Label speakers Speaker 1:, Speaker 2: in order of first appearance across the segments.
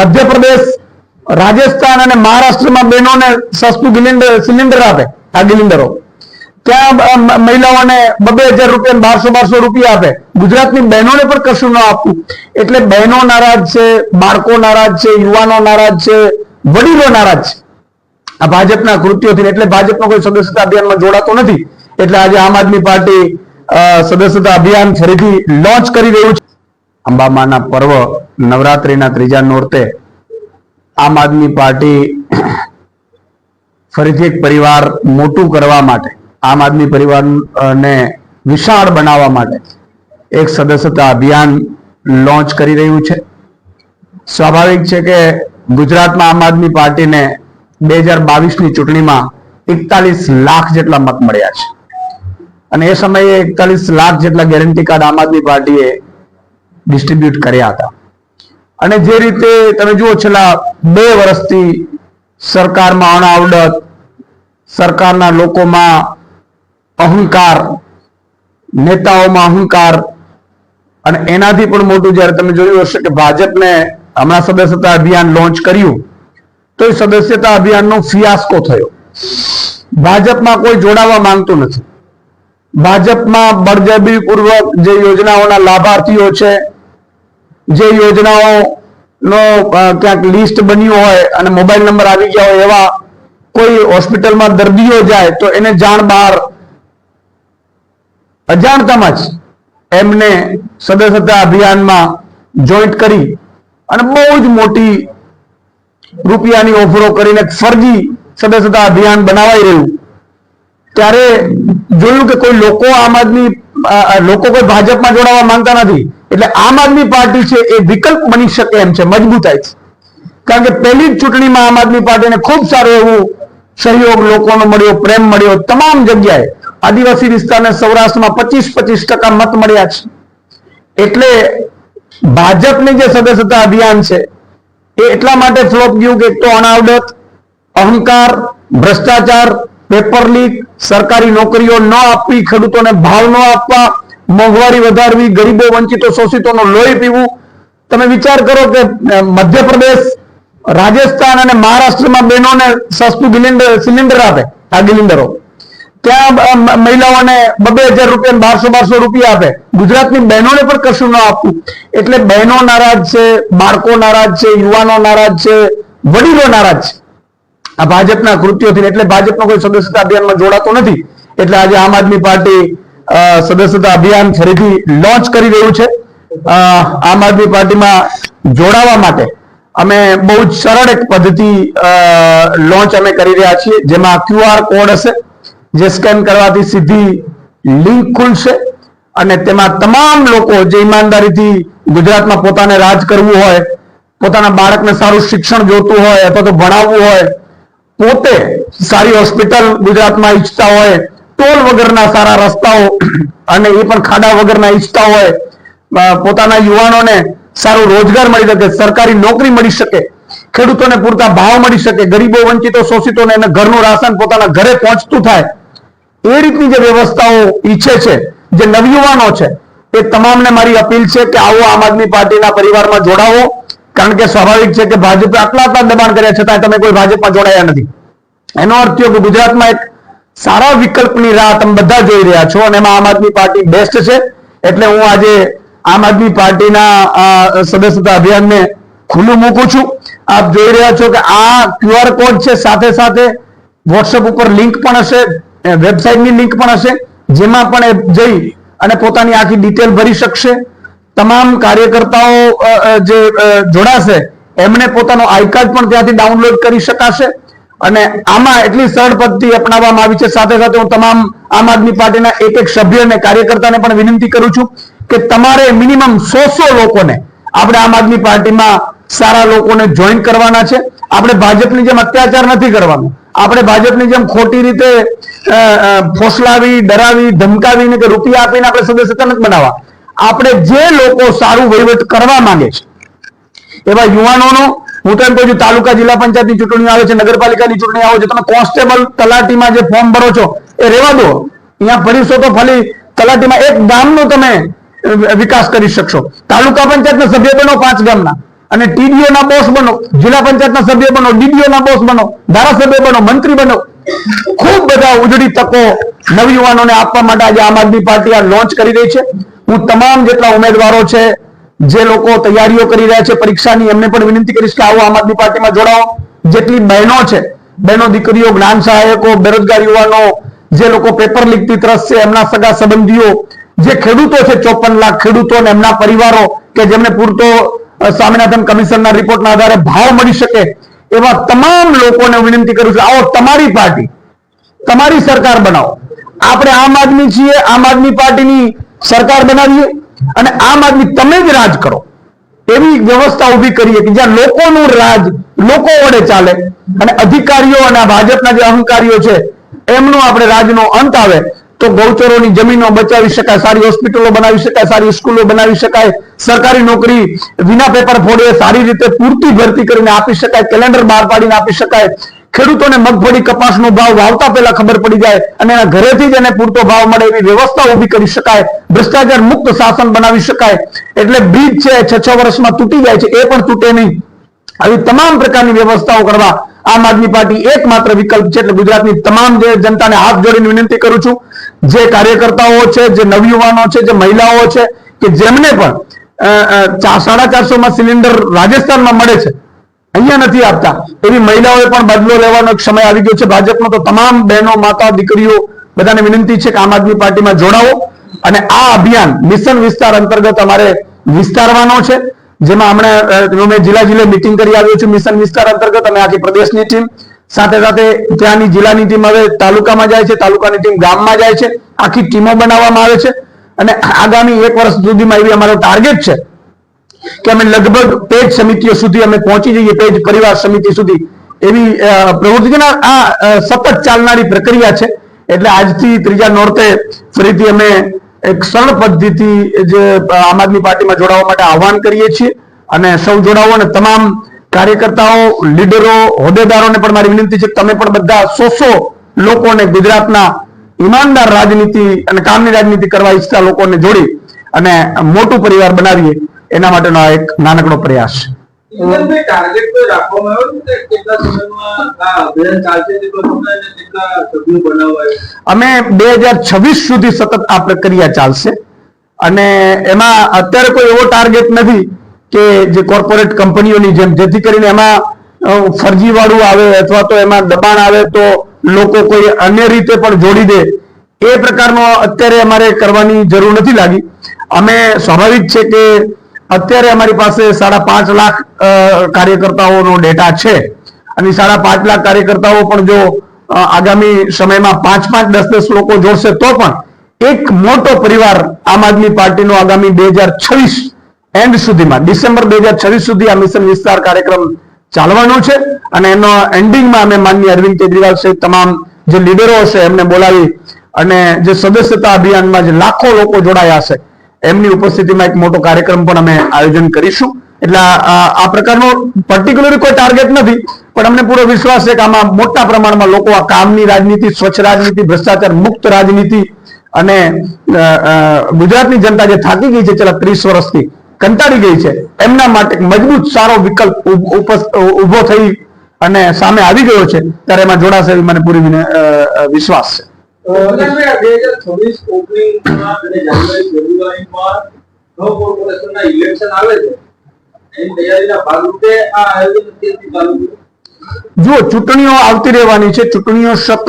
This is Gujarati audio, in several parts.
Speaker 1: મધ્યપ્રદેશ, રાજસ્થાન અને મહારાષ્ટ્રમાં બહેનોને સસ્તું ગિલિન્ડર સિલિન્ડર આપે, આ ગિલિન્ડરો ત્યાં મહિલાઓને બબે હજાર રૂપિયા બારસો બારસો રૂપિયા આપે. ગુજરાતની બહેનોને પણ કશું ન આપવું. એટલે બહેનો નારાજ છે, બાળકો નારાજ છે, યુવાનો નારાજ છે, વડીલો નારાજ છે. આ ભાજપના કૃત્યોથી એટલે ભાજપનો કોઈ સદસ્યતા અભિયાનમાં જોડાતો નથી. એટલે આજે આમ આદમી પાર્ટી સદસ્યતા અભિયાન ફરીથી લોન્ચ કરી રહ્યું છે. અંબામાના પર્વ નવરાત્રીના ત્રીજા નોરતે આમ આદમી પાર્ટી ફરીથી એક પરિવાર મોટું કરવા માટે, આમ આદમી પરિવારને વિશાળ બનાવવા માટે એક સદસ્યતા અભિયાન લોન્ચ કરી રહ્યું છે. સ્વાભાવિક છે કે ગુજરાતમાં આમ આદમી પાર્ટીને બે હજાર બાવીસની ચૂંટણીમાં એકતાલીસ લાખ જેટલા મત મળ્યા છે. અને એ સમયે એકતાલીસ લાખ જેટલા ગેરંટી કાર્ડ આમ આદમી પાર્ટીએ ડિસ્ટ્રીબ્યુટ કર્યા હતા. અને જે રીતે તમે જુઓ છેલ્લા બે વર્ષથી સરકારમાં અણાવડત સરકારના લોકોમાં અહંકાર, નેતાઓમાં અહંકાર, અને એનાથી પણ મોટું જ્યારે તમે જોયું હશે કે ભાજપને હમણાં સદસ્યતા અભિયાન લોન્ચ કર્યું, તો એ સદસ્યતા અભિયાનનો ફિયાસ્કો થયો. ભાજપમાં કોઈ જોડાવા માંગતું નથી. ભાજપમાં બળજબીપૂર્વક જે યોજનાઓના લાભાર્થીઓ છે જે યોજનાઓ નો ક્યાંક લિસ્ટ બન્યું હોય અને મોબાઈલ નંબર આવી ગયા હોય એવા કોઈ હોસ્પિટલમાં દર્દીઓ જાય તો એને જાણ બહાર અજાણતામાં જ એમને સદસ્યતા અભિયાનમાં જોઈન્ટ કરી અને બહુ જ મોટી રૂપિયાની ઓફરો કરીને ફરજી સદસ્યતા અભિયાન બનાવાઈ રહ્યું. ત્યારે જોયું કે કોઈ લોકો આમ આદમી લોકો કોઈ ભાજપમાં જોડાવા માંગતા નથી. એટલે આમ આદમી પાર્ટી છે એ વિકલ્પ બની શકે એમ છે મજબૂતાઈ કારણ કે પહેલી જ ચૂંટણીમાં આમ આદમી પાર્ટીને ખૂબ સારું એવું સહયોગ લોકોનો મળ્યો, પ્રેમ મળ્યો, તમામ જગ્યાએ આદિવાસી વિસ્તારને સૌરાષ્ટ્રમાં પચીસ પચીસ ટકા મત મળ્યા છે. એટલે ભાજપની જે સદસ્યતા અભિયાન છે, એ એટલા માટે ફ્લોપ ગયું કે તો અનાવડત, અહંકાર, ભ્રષ્ટાચાર, પેપર લીક, સરકારી નોકરીઓ ન આપવી, ખેડૂતોને ભાવ ન આપવા મોંઘવારી વધારવી, ગરીબો વંચિતો શોષિતોનો લોહી પીવું. તમે વિચાર કરો કે મધ્યપ્રદેશ, રાજસ્થાન અને મહારાષ્ટ્રમાં બહેનોને સસ્તું ગિલિન્ડર સિલિન્ડર આપે, આ ગિલિન્ડરો ત્યાં મહિલાઓને બબે હજાર રૂપિયા બારસો બારસો રૂપિયા આપે. ગુજરાતની બહેનોને પણ કશું ન આપવું. એટલે બહેનો નારાજ છે, બાળકો નારાજ છે, યુવાનો નારાજ છે, વડીલો નારાજ છે. આ ભાજપના કૃત્યોથી એટલે ભાજપનો કોઈ સદસ્યતા અભિયાનમાં જોડાતો નથી. એટલે આજે આમ આદમી પાર્ટી સદસ્યતા અભિયાન ફરીથી લોન્ચ કરી રહ્યું છે. આમ આદમી પાર્ટીમાં જોડાવા માટે અમે બહુ જ સરળ એક પદ્ધતિ લોન્ચ અમે કરી રહ્યા છીએ, જેમાં ક્યુઆર કોડ હશે, જે સ્કેન કરવાથી સીધી લિંક ખુલશે અને તેમાં તમામ લોકો જે ઈમાનદારીથી ગુજરાતમાં પોતાને રાજ કરવું હોય, પોતાના બાળકને સારું શિક્ષણ જોતું હોય અથવા તો ભણાવવું હોય, પોતે સારી હોસ્પિટલ ગુજરાતમાં ઈચ્છતા હોય ટોલ વગરના સારા રસ્તાઓ અને એ પણ ખાડા વગરના ઈચ્છતા હોય પોતાના યુવાનોને સારો રોજગાર મળી શકે, સરકારી નોકરી મળી શકે, ખેડૂતોને પૂરતા ભાવ મળી શકે, ગરીબો વંચિતો શોષિતોને એને ઘરનું રાશન પોતાના ઘરે પહોંચતું થાય, એ રીતની જે વ્યવસ્થાઓ ઈચ્છે છે, જે નવયુવાનો છે, એ તમામને મારી અપીલ છે કે આવો આમ આદમી પાર્ટીના પરિવારમાં જોડાવો, કારણ કે સ્વાભાવિક છે કે ભાજપે આટલા આટલા દબાણ કર્યા છતાં તમે કોઈ ભાજપમાં જોડાયા નથી. એનો અર્થ થયો કે ગુજરાતમાં એક સારા વિકલ્પની રાહ તમે બધા જોઈ રહ્યા છો અને એમાં આમ આદમી પાર્ટી બેસ્ટ છે. એટલે હું આજે આમ આદમી પાર્ટીના સદસ્યતા અભિયાનને ખુલ્લું મૂકું છું. આપ જોઈ રહ્યા છો કે આ ક્યુઆર કોડ છે સાથે સાથે વોટ્સએપ ઉપર લિંક પણ હશે વેબસાઇટની લિંક પણ હશે, જેમાં પણ એ જઈ અને પોતાની આખી ડિટેલ ભરી શકશે. તમામ કાર્યકર્તાઓ જે જોડાશે, એમને પોતાનો આઈ કાર્ડ પણ ત્યાંથી ડાઉનલોડ કરી શકાશે. અને આમાં એટલી સરળ પદ્ધતિ અપનાવવામાં આવી છે. સાથે સાથે હું તમામ આમ આદમી પાર્ટીના એક એક સભ્ય અને કાર્યકર્તાને પણ વિનંતી કરું છું કે તમારે મિનિમમ સો સો લોકોને આપણે આમ આદમી પાર્ટીમાં સારા લોકોને જોઈન કરવાના છે. આપણે ભાજપની જેમ અત્યાચાર નથી કરવાનો. આપણે ભાજપની જેમ ખોટી રીતે ફોસલાવી, ડરાવી, ધમકાવીને કે રૂપિયા આપીને આપણે સદસ્યતા નથી બનાવવા. આપણે જે લોકો સારું વહીવટ કરવા માંગે છે, એવા યુવાનોનો હું તો એમ કહું છું, તાલુકા જિલ્લા પંચાયતની ચૂંટણી આવે છે, નગરપાલિકાની ચૂંટણી આવે છે, તમે કોન્સ્ટેબલ તલાટીમાં જે ફોર્મ ભરો છો, એ રહેવા દો. અહીંયા ભરીશો તો ફરી તલાટીમાં એક ગામનો તમે વિકાસ કરી શકશો. તાલુકા પંચાયતના સભ્ય બનો પાંચ ગામના. અને ટીડીઓ ના બોસ બનો, જિલ્લા પંચાયતના સભ્ય બનો ડીડીઓ ના બોસ બનો, ધારાસભ્ય બનો, મંત્રી બનો. ખૂબ બધા ઉજળી તકો નવયુવાનોને આપવા માટે આજે આમ આદમી પાર્ટી આ લોન્ચ કરી રહી છે. હું તમામ જેટલા ઉમેદવારો છે જે લોકો તૈયારીઓ કરી રહ્યા છે પરીક્ષાની, એમને પણ વિનંતી કરીશ કે આવો આમ આદમી પાર્ટીમાં જોડાઓ. જેટલી બહેનો છે, બહેનો દીકરીઓ, જ્ઞાન સહાયકો, બેરોજગાર યુવાનો, જે લોકો પેપર લીકથી ત્રસ્ત છે, એમના સગા સંબંધીઓ, જે ખેડૂતો છે ચોપન લાખ ખેડૂતો અને એમના પરિવારો કે જેમને પૂરતો સ્વામિનાથન કમિશનના રિપોર્ટના આધારે ભાવ મળી શકે, એવા તમામ લોકોને વિનંતી કરું છું, આવો તમારી પાર્ટી, તમારી સરકાર બનાવો. આપણે આમ આદમી છીએ, આમ આદમી પાર્ટીની સરકાર બનાવીએ. અને આમ આદમી તમે જ રાજ કરો. એવી વ્યવસ્થા ઊભી કરીએ કે જ્યાં લોકોનું રાજ, લોકો વડે ચાલે. અને અધિકારીઓ અને ભાજપના જે અહંકારીઓ છે, એમનો આપણે રાજનો અંત આવે તો ગૌચરોની જમીનો બચાવી શકાય, સારી હોસ્પિટલો બનાવી શકાય, સારી સ્કૂલો બનાવી શકાય, સરકારી નોકરી વિના પેપર ફોડે, સારી રીતે પૂરતી ભરતી કરીને આપી શકાય, કેલેન્ડર બહાર પાડીને આપી શકાય. ખેડૂતોને મગફળી કપાસનો ભાવ વાવતા પહેલા ખબર પડી જાય અને એના ઘરેથી જ એને પૂરતો ભાવ મળે એવી વ્યવસ્થા ઊભી કરી શકાય, ભ્રષ્ટાચાર મુક્ત શાસન બનાવી શકાય. એટલે બ્રિજ છે, છ છ વર્ષમાં તૂટી જાય છે, એ પણ તૂટે નહીં. આવી તમામ પ્રકારની વ્યવસ્થાઓ કરવા આમ આદમી પાર્ટી એકમાત્ર વિકલ્પ છે એટલે ગુજરાતની તમામ જે જનતાને હાથ જોડીને વિનંતી કરું છું, જે કાર્યકર્તાઓ છે, જે નવયુવાનો છે, જે મહિલાઓ છે, કે જેમને પણ સાડા ચારસો માં સિલિન્ડર રાજસ્થાનમાં મળે છે અહીંયા નથી આપતા. એવી મહિલાઓએ પણ બદલો લેવાનો સમય આવી ગયો છે. ભાજપનો તો તમામ બહેનો, માતા, દીકરીઓ બધાને વિનંતી છે કે આમ આદમી પાર્ટીમાં જોડાવો. અને આ અભિયાન મિશન વિસ્તાર અંતર્ગત અમારે વિસ્તારવાનો છે. જેમાં હમણાં મેં જિલ્લા જિલ્લે મિટિંગ કરી આવ્યો છું મિશન વિસ્તાર અંતર્ગત. અને આખી પ્રદેશની ટીમ સાથે સાથે ત્યાંની જિલ્લાની ટીમ હવે તાલુકામાં જાય છે. તાલુકાની ટીમ ગામમાં જાય છે. આખી ટીમો બનાવવામાં આવે છે. અને આગામી એક વર્ષ સુધીમાં એવી અમારો ટાર્ગેટ છે. કે અમે લગભગ પેજ સમિતિઓ સુધી અમે પહોંચી જઈએ, પેજ પરિવાર સમિતિ સુધી. એવી પ્રવૃત્તિ આ સતત ચાલનારી પ્રક્રિયા છે. એટલે આજથી ત્રીજા નોરતે ફરીથી અમે એક સરળ પદ્ધતિ જે આમ આદમી પાર્ટીમાં જોડાવા માટે આહવાન કરીએ છીએ. અને સૌ જોડાવો અને તમામ કાર્યકર્તાઓ, લીડરો, હોદ્દેદારોને પણ મારી વિનંતી છે તમે પણ બધા સો સો લોકોને ગુજરાતના ઈમાનદાર રાજનીતિ અને કામની રાજનીતિ કરવા ઈચ્છતા લોકોને જોડી અને મોટું પરિવાર બનાવીએ. એના માટેનો આ એક નાનકડો પ્રયાસ. અમે બે હજાર છવ્વીસ સુધી સતત આ પ્રક્રિયા ચાલશે અને એમાં અત્યારે કોઈ એવો ટાર્ગેટ નથી કે જે કોર્પોરેટ કંપનીઓની જેમ જેથી કરીને એમાં ફરજીવાળું આવે અથવા તો એમાં દબાણ આવે તો લોકો કોઈ અન્ય રીતે પણ જોડી દે. એ પ્રકારનો અત્યારે અમારે કરવાની જરૂર નથી લાગી. અમે સ્વાભાવિક છે કે અત્યારે અમારી પાસે સાડા પાંચ લાખ કાર્યકર્તાઓનો ડેટા છે. અને સાડા પાંચ લાખ કાર્યકર્તાઓ પણ જો આગામી સમયમાં પાંચ પાંચ દસ દસ લોકો જોડશે તો પણ એક મોટો પરિવાર આમ આદમી પાર્ટીનો આગામી બે હજાર છવ્વીસ એન્ડ સુધીમાં, ડિસેમ્બર બે હજાર છવ્વીસ સુધી આ મિશન વિસ્તાર કાર્યક્રમ ચાલવાનો છે. અને એનો એન્ડિંગમાં અમે માનની અરવિંદ કેજરીવાલ સહિત તમામ જે લીડરો હશે એમને બોલાવી અને જે સદસ્યતા અભિયાનમાં જે લાખો લોકો જોડાયા છે એમની ઉપસ્થિતિમાં એક મોટો કાર્યક્રમ પણ અમે આયોજન કરીશું. એટલે આ- પ્રકારનો પર્ટિક્યુલર કોઈ ટાર્ગેટ નથી, પણ અમને પૂરો વિશ્વાસ છે કે આમાં મોટા પ્રમાણમાં લોકો આ કામની રાજનીતિ, સ્વચ્છ રાજનીતિ, ભ્રષ્ટાચાર મુક્ત રાજનીતિ અને ગુજરાતની જનતા જે થાકી ગઈ છે છેલ્લા ત્રીસ વર્ષથી, કંટાળી ગઈ છે, એમના માટે મજબૂત સારો વિકલ્પ ઉભ- થઈ અને સામે આવી ગયો છે, ત્યારે એમાં જોડાશે મને પૂરી વિશ્વાસ છે.
Speaker 2: બે
Speaker 1: જુઓ, ચૂંટણીઓ આવતી રહેવાની છે. ચૂંટણીઓ સતત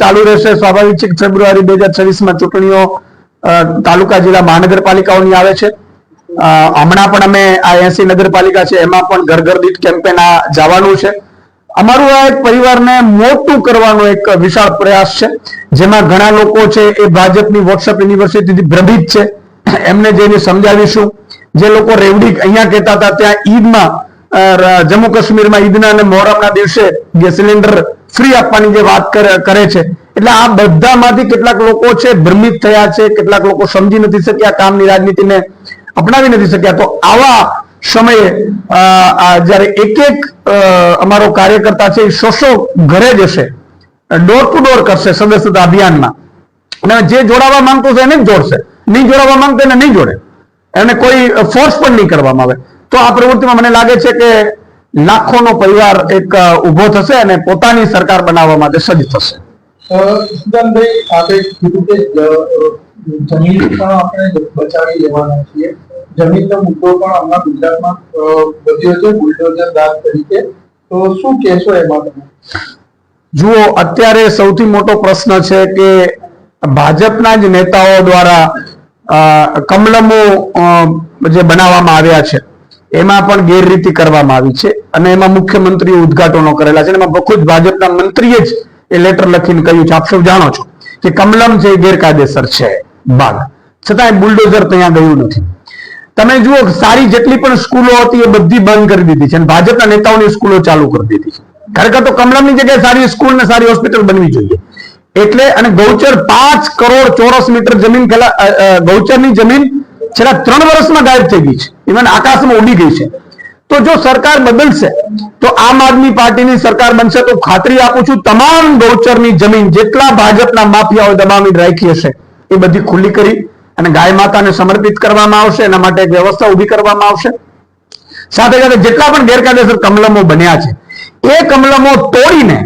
Speaker 1: ચાલુ રહેશે. સ્વાભાવિક છે ફેબ્રુઆરી બે હજાર છવ્વીસમાં ચૂંટણીઓ તાલુકા જિલ્લા મહાનગરપાલિકાઓની આવે છે. હમણાં પણ અમે આ એસી નગરપાલિકા છે. એમાં પણ ઘર ઘર દીઠ કેમ્પેન આ જવાનું છે. અમારું આ એક પરિવારને મોટું કરવાનો એક વિશાળ પ્રયાસ છે, જેમાં ઘણા લોકો છે એ ભાજપની વોટ્સઅપ યુનિવર્સિટીથી ભ્રમિત છે. એમને જઈને સમજાવીશું, જે લોકો રેવડી અહીંયા કહેતા હતા, ત્યાં ઈદમાં જમ્મુ કાશ્મીરમાં ઈદના અને મોહરમના દિવસે ગેસ સિલિન્ડર ફ્રી આપવાની જે વાત કરે છે. એટલે આ બધામાંથી કેટલાક લોકો છે ભ્રમિત થયા છે, કેટલાક લોકો સમજી નથી શક્યા, કામની રાજનીતિને અપનાવી નથી શક્યા. તો આવા સમયે આ જ્યારે એક એક અમારો કાર્યકર્તા છે એ સો સો ઘરે જશે ડોર ટુ ડોર કરશે સદસ્યતા અભિયાનમાં. અને જે જોડાવા માંગતો છે એને જ જોડશે. નહીં જોડાવા માંગતો એને નહીં જોડે. એને કોઈ ફોર્સ પણ નહીં કરવામાં આવે. તો આ પ્રવૃત્તિમાં મને લાગે છે કે લાખોનો પરિવાર એક ઊભો થશે અને પોતાની સરકાર બનાવવા માટે સજ્જ થશે.
Speaker 3: સુદાનભાઈ આપણે કીધું કે જમીન પણ આપણે બચાવી લેવાના છીએ. જમીનનો મુદ્દો પણ હમણાં ગુજરાતમાં વધ્યો છે, બુલડોઝર દાગ તરીકે. તો શું કહેશો એમાં તમે?
Speaker 1: જુઓ, અત્યારે સૌથી મોટો પ્રશ્ન છે કે ભાજપના જ નેતાઓ દ્વારા કમલમો જે બનાવવામાં આવ્યા છે, એમાં પણ ગેરરીતિ કરવામાં આવી છે અને એમાં મુખ્યમંત્રીએ ઉદઘાટનો કરેલા છે એમાં ખુદ ભાજપના મંત્રીએ જ એ લેટર લખીને કહ્યું છે. આપ સૌ જાણો છો કે કમલમ છે એ ગેરકાયદેસર છે. ભાગ છતાં બુલડોઝર ત્યાં ગયું નથી. તમે જુઓ સારી જેટલી પણ સ્કૂલો હતી એ બધી બંધ કરી દીધી છે અને ભાજપના નેતાઓની સ્કૂલો ચાલુ કરી દીધી છે. ખરેખર તો કમલમની જગ્યાએ સારી સ્કૂલ ને સારી હોસ્પિટલ બનવી જોઈએ. એટલે અને ગૌચર પાંચ કરોડ ચોરસ મીટર જમીન ગૌચરની જમીન છેલ્લા ત્રણ વર્ષમાં ગાયબ થઈ ગઈ છે. ઇવન આકાશમાં ઉડી ગઈ છે. તો જો સરકાર બદલશે, તો આમ આદમી પાર્ટીની સરકાર બનશે, તો ખાતરી આપું છું તમામ ગૌચરની જમીન જેટલા ભાજપના માફિયાઓ દબાવી રાખી હશે, એ બધી ખુલ્લી કરી અને ગાય માતાને સમર્પિત કરવામાં આવશે, એના માટે એક વ્યવસ્થા ઊભી કરવામાં આવશે. સાથે સાથે જેટલા પણ ગેરકાયદેસર કમલમો બન્યા છે, એ કમલમો તોડીને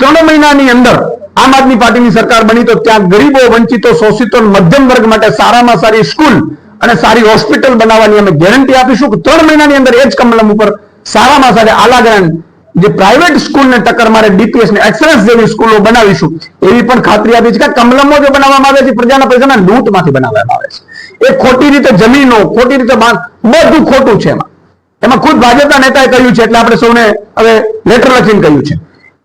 Speaker 1: ત્રણ મહિનાની અંદર આમ આદમી પાર્ટીની સરકાર બની તો ત્યાં ગરીબો, વંચિતો, શોષિતો મધ્યમ વર્ગ માટે સારામાં સારી સ્કૂલ અને સારી હોસ્પિટલ બનાવવાની અમે ગેરંટી આપીશું કે ત્રણ મહિનાની અંદર એ જ કમલમ ઉપર સારામાં સારી આલાગ્રાન જે પ્રાઇવેટ સ્કૂલને ટક્કર મારે ડીપીએસ ને એક્સલન્સ જેવી સ્કૂલો બનાવીશું, એવી પણ ખાતરી આપી છે કે કમલમો જે બનાવવામાં આવે છે, પ્રજાના પૈસાના લૂંટમાંથી બનાવવામાં આવે છે. એ ખોટી રીતે જમીનો, ખોટી રીતે બધું ખોટું છે એમાં. એમાં ખુદ ભાજપના નેતાએ કહ્યું છે, એટલે આપણે સૌને હવે લેટર લખીને કહ્યું છે.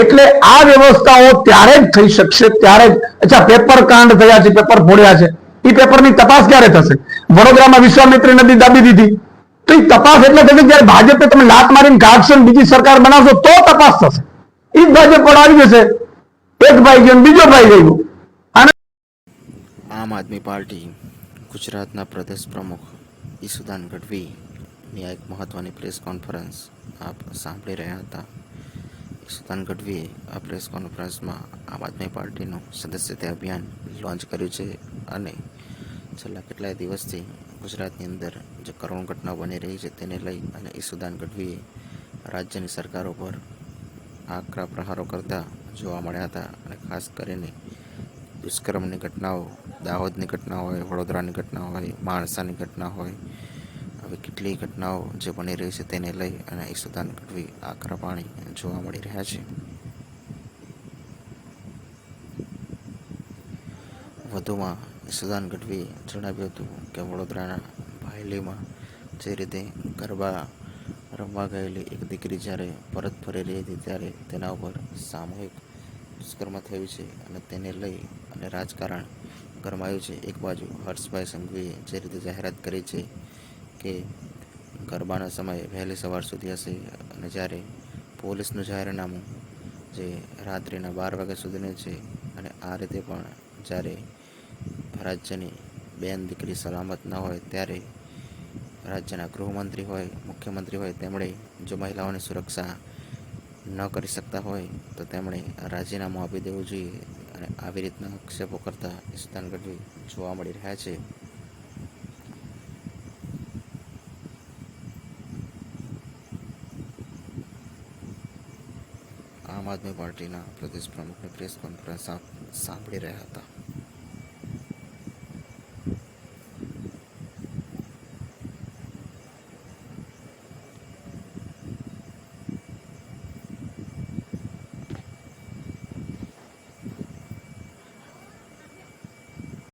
Speaker 1: એટલે આ વ્યવસ્થાઓ ત્યારે જ થઈ શકશે, ત્યારે જ, અચ્છા, પેપર કાંડ થયા છે, પેપર ફોડ્યા છે. એ પેપરની તપાસ ક્યારે થશે? વડોદરામાં વિશ્વામિત્રી નદી દાબી દીધી. તો એ તપાસ એટલે થશે જ્યારે ભાજપે તમે લાત મારીને કાઢશો બીજી સરકાર બનાવશો, તો તપાસ થશે. એ જ ભાજપ પર આવી જશે એક ભાઈ ગયો બીજો ભાઈ ગયો.
Speaker 4: આમ આદમી પાર્ટી ગુજરાતના પ્રદેશ પ્રમુખ ઈસુદાન ગઢવીની આ એક મહત્ત્વની પ્રેસ કોન્ફરન્સ આપ સાંભળી રહ્યા હતા. ઈસુદાન ગઢવીએ આ પ્રેસ કોન્ફરન્સમાં આમ આદમી પાર્ટીનું સદસ્યતા અભિયાન લોન્ચ કર્યું છે અને છેલ્લા કેટલાય દિવસથી ગુજરાતની અંદર જે કરુણ ઘટનાઓ બની રહી છે તેને લઈ અને ઈસુદાન ગઢવીએ રાજ્યની સરકારો પર આકરા પ્રહારો કરતા જોવા મળ્યા હતા અને ખાસ કરીને દુષ્કર્મની ઘટનાઓ, દાહોદની ઘટના હોય, વડોદરાની ઘટના હોય, માણસાની ઘટના હોય, આવી કેટલીય ઘટનાઓ જે બની રહી છે તેને લઈ અને ઈસુદાન ગઢવી આકરા પાણી જોવા મળી રહ્યા છે. વધુમાં ઈસુદાન ગઢવીએ જણાવ્યું હતું કે વડોદરાના ભાયલીમાં જે રીતે ગરબા રમવા ગયેલી એક દીકરી જ્યારે પરત ફરી રહી હતી ત્યારે તેના ઉપર સામૂહિક દુષ્કર્મ થયું છે અને તેને લઈ અને રાજકારણ ગરમાયું છે. એક બાજુ હર્ષભાઈ સંઘવીએ જે રીતે જાહેરાત કરી છે કે ગરબાનો સમય વહેલી સવાર સુધી હશે અને જ્યારે પોલીસનું જાહેરનામું જે રાત્રિના બાર વાગ્યા સુધીનું છે અને આ રીતે પણ જ્યારે રાજ્યની બેન દીકરી સલામત ન હોય ત્યારે રાજ્યના ગૃહમંત્રી હોય, મુખ્યમંત્રી હોય, તેમણે જો મહિલાઓની સુરક્ષા ન કરી શકતા હોય, તો તેમણે રાજીનામું આપી દેવું જોઈએ અને આવી રીતના આક્ષેપો કરતા સ્થાન ગઢવી જોવા મળી રહ્યા છે. આમ આદમી પાર્ટીના પ્રદેશ પ્રમુખની પ્રેસ કોન્ફરન્સ સાંભળી રહ્યા હતા.